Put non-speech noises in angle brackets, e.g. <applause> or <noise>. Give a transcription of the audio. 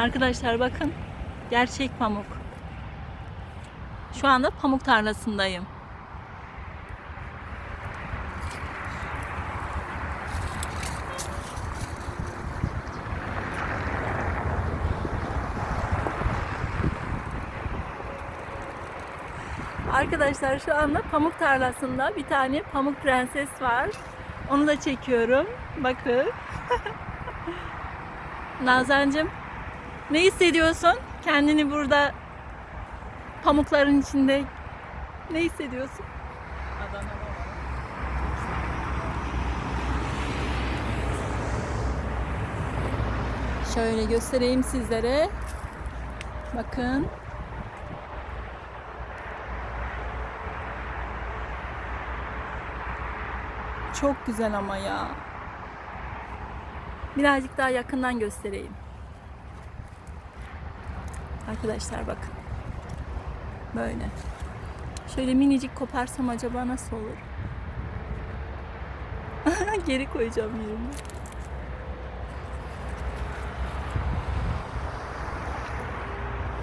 Arkadaşlar bakın. Gerçek pamuk. Şu anda pamuk tarlasındayım. Arkadaşlar şu anda pamuk tarlasında bir tane pamuk prenses var. Onu da çekiyorum. Bakın. <laughs> Nazancığım ne hissediyorsun? Kendini burada pamukların içinde ne hissediyorsun? Şöyle göstereyim sizlere. Bakın. Çok güzel ama ya. Birazcık daha yakından göstereyim. Arkadaşlar bakın. Böyle. Şöyle minicik koparsam acaba nasıl olur? <laughs> Geri koyacağım yerine.